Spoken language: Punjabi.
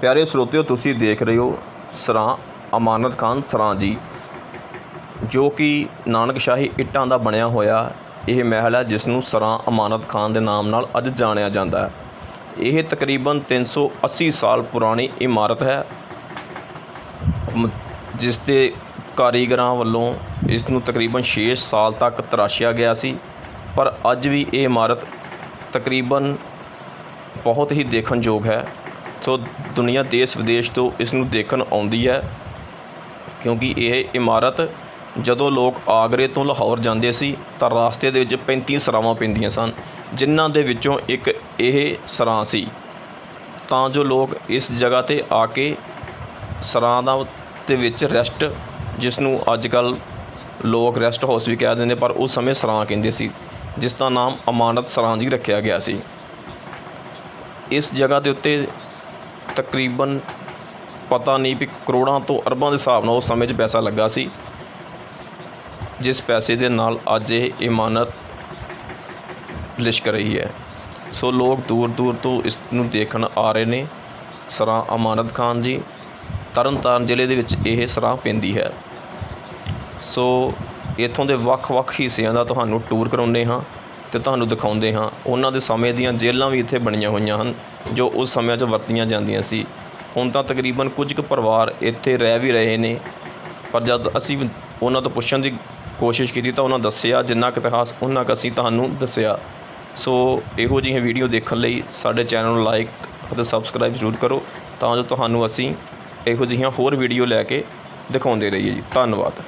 ਪਿਆਰੇ ਸਰੋਤਿਓ, ਤੁਸੀਂ ਦੇਖ ਰਹੇ ਹੋ ਸਰਾਂ ਅਮਾਨਤ ਖਾਨ, ਸਰਾਂ ਜੀ, ਜੋ ਕਿ ਨਾਨਕ ਸ਼ਾਹੀ ਇੱਟਾਂ ਦਾ ਬਣਿਆ ਹੋਇਆ ਇਹ ਮਹਿਲ ਹੈ, ਜਿਸ ਨੂੰ ਸਰਾਂ ਅਮਾਨਤ ਖਾਨ ਦੇ ਨਾਮ ਨਾਲ ਅੱਜ ਜਾਣਿਆ ਜਾਂਦਾ ਹੈ। ਇਹ ਤਕਰੀਬਨ 380 ਸਾਲ ਪੁਰਾਣੀ ਇਮਾਰਤ ਹੈ ਜਿਸ ਦੇ ਕਾਰੀਗਰਾਂ ਵੱਲੋਂ ਇਸ ਨੂੰ ਤਕਰੀਬਨ 6 ਸਾਲ ਤੱਕ ਤਰਾਸ਼ਿਆ ਗਿਆ ਸੀ। ਪਰ ਅੱਜ ਵੀ ਇਹ ਇਮਾਰਤ ਤਕਰੀਬਨ ਬਹੁਤ ਹੀ ਦੇਖਣਯੋਗ ਹੈ। ਸੋ ਦੁਨੀਆ ਦੇਸ਼ ਵਿਦੇਸ਼ ਤੋਂ ਇਸ ਨੂੰ ਦੇਖਣ ਆਉਂਦੀ ਹੈ, ਕਿਉਂਕਿ ਇਹ ਇਮਾਰਤ ਜਦੋਂ ਲੋਕ ਆਗਰੇ ਤੋਂ ਲਾਹੌਰ ਜਾਂਦੇ ਸੀ ਤਾਂ ਰਾਸਤੇ ਦੇ ਵਿੱਚ 35 ਸਰਾਵਾਂ ਪੈਂਦੀਆਂ ਸਨ, ਜਿਨ੍ਹਾਂ ਦੇ ਵਿੱਚੋਂ ਇੱਕ ਇਹ ਸਰਾਂ ਸੀ। ਤਾਂ ਜੋ ਲੋਕ ਇਸ ਜਗ੍ਹਾ ਤੇ ਆ ਕੇ ਸਰਾਂ ਦਾ ਦੇ ਵਿੱਚ ਰੈਸਟ, ਜਿਸ ਨੂੰ ਅੱਜ ਕੱਲ ਲੋਕ ਰੈਸਟ ਹਾਊਸ ਵੀ ਕਹਿ ਦਿੰਦੇ ਪਰ ਉਸ ਸਮੇਂ ਸਰਾਂ ਕਹਿੰਦੇ ਸੀ, ਜਿਸ ਦਾ ਨਾਮ ਅਮਾਨਤ ਸਰਾਂ ਜੀ ਰੱਖਿਆ ਗਿਆ ਸੀ। ਇਸ ਜਗ੍ਹਾ ਦੇ ਉੱਤੇ ਤਕਰੀਬਨ ਪਤਾ ਨਹੀਂ ਵੀ ਕਰੋੜਾਂ ਤੋਂ ਅਰਬਾਂ ਦੇ ਹਿਸਾਬ ਨਾਲ ਉਸ ਸਮੇਂ 'ਚ ਪੈਸਾ ਲੱਗਾ ਸੀ। ਜਿਸ ਪੈਸੇ ਦੇ ਨਾਲ ਅੱਜ ਇਹ ਇਮਾਨਤ ਲਿਸ਼ਕ ਰਹੀ ਹੈ। ਸੋ ਲੋਕ ਦੂਰ ਦੂਰ ਤੋਂ ਇਸ ਨੂੰ ਦੇਖਣ ਆ ਰਹੇ ਨੇ। ਸਰਾਂ ਅਮਾਨਤ ਖਾਨ ਜੀ, ਤਰਨਤਾਰਨ ਜ਼ਿਲ੍ਹੇ ਦੇ ਵਿੱਚ ਇਹ ਸਰਾਂ ਪੈਂਦੀ ਹੈ। ਸੋ ਇੱਥੋਂ ਦੇ ਵੱਖ-ਵੱਖ ਹਿੱਸਿਆਂ ਦਾ ਤੁਹਾਨੂੰ ਟੂਰ ਕਰਾਉਂਦੇ ਹਾਂ। ਤੇ ਤੁਹਾਨੂੰ ਦਿਖਾਉਂਦੇ ਹਾਂ। ਉਹਨਾਂ ਦੇ ਸਮੇਂ ਦੀਆਂ ਜੇਲ੍ਹਾਂ ਵੀ ਇੱਥੇ ਬਣੀਆਂ ਹੋਈਆਂ ਹਨ, ਜੋ ਉਸ ਸਮਿਆਂ 'ਚ ਵਰਤੀਆਂ ਜਾਂਦੀਆਂ ਸੀ। ਹੁਣ ਤਾਂ ਤਕਰੀਬਨ ਕੁਝ ਕੁ ਪਰਿਵਾਰ ਇੱਥੇ ਰਹਿ ਵੀ ਰਹੇ ਨੇ, ਪਰ ਜਦ ਅਸੀਂ ਉਹਨਾਂ ਤੋਂ ਪੁੱਛਣ ਦੀ ਕੋਸ਼ਿਸ਼ ਕੀਤੀ ਤਾਂ ਉਹਨਾਂ ਦੱਸਿਆ, ਜਿੰਨਾ ਕੁ ਇਤਿਹਾਸ, ਉਹਨਾਂ ਕੁ ਅਸੀਂ ਤੁਹਾਨੂੰ ਦੱਸਿਆ। ਸੋ ਇਹੋ ਜਿਹੀਆਂ ਵੀਡੀਓ ਦੇਖਣ ਲਈ ਸਾਡੇ ਚੈਨਲ ਨੂੰ ਲਾਈਕ ਅਤੇ ਸਬਸਕ੍ਰਾਈਬ ਜ਼ਰੂਰ ਕਰੋ, ਤਾਂ ਜੋ ਤੁਹਾਨੂੰ ਅਸੀਂ ਇਹੋ ਜਿਹੀਆਂ ਹੋਰ ਵੀਡੀਓ ਲੈ ਕੇ ਦਿਖਾਉਂਦੇ ਰਹੀਏ ਜੀ। ਧੰਨਵਾਦ।